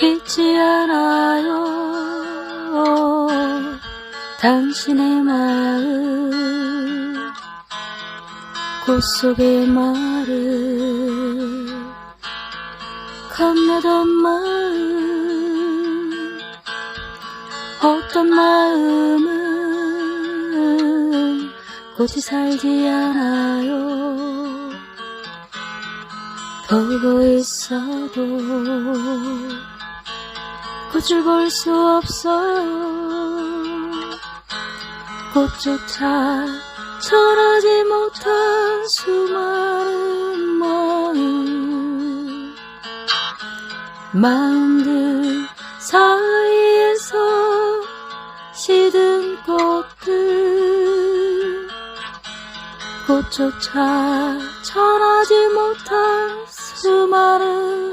잊지 않아요. 당신의 마음 꽃 속의 말을 건네던 마음 어떤 마음은 꽃이 살지 않아요. 보고 있어도 꽃을 볼 수 없어요. 꽃조차 전하지 못한 수많은 마음. 마음들 사이에서 시든 꽃들. 꽃조차 전하지 못한 수많은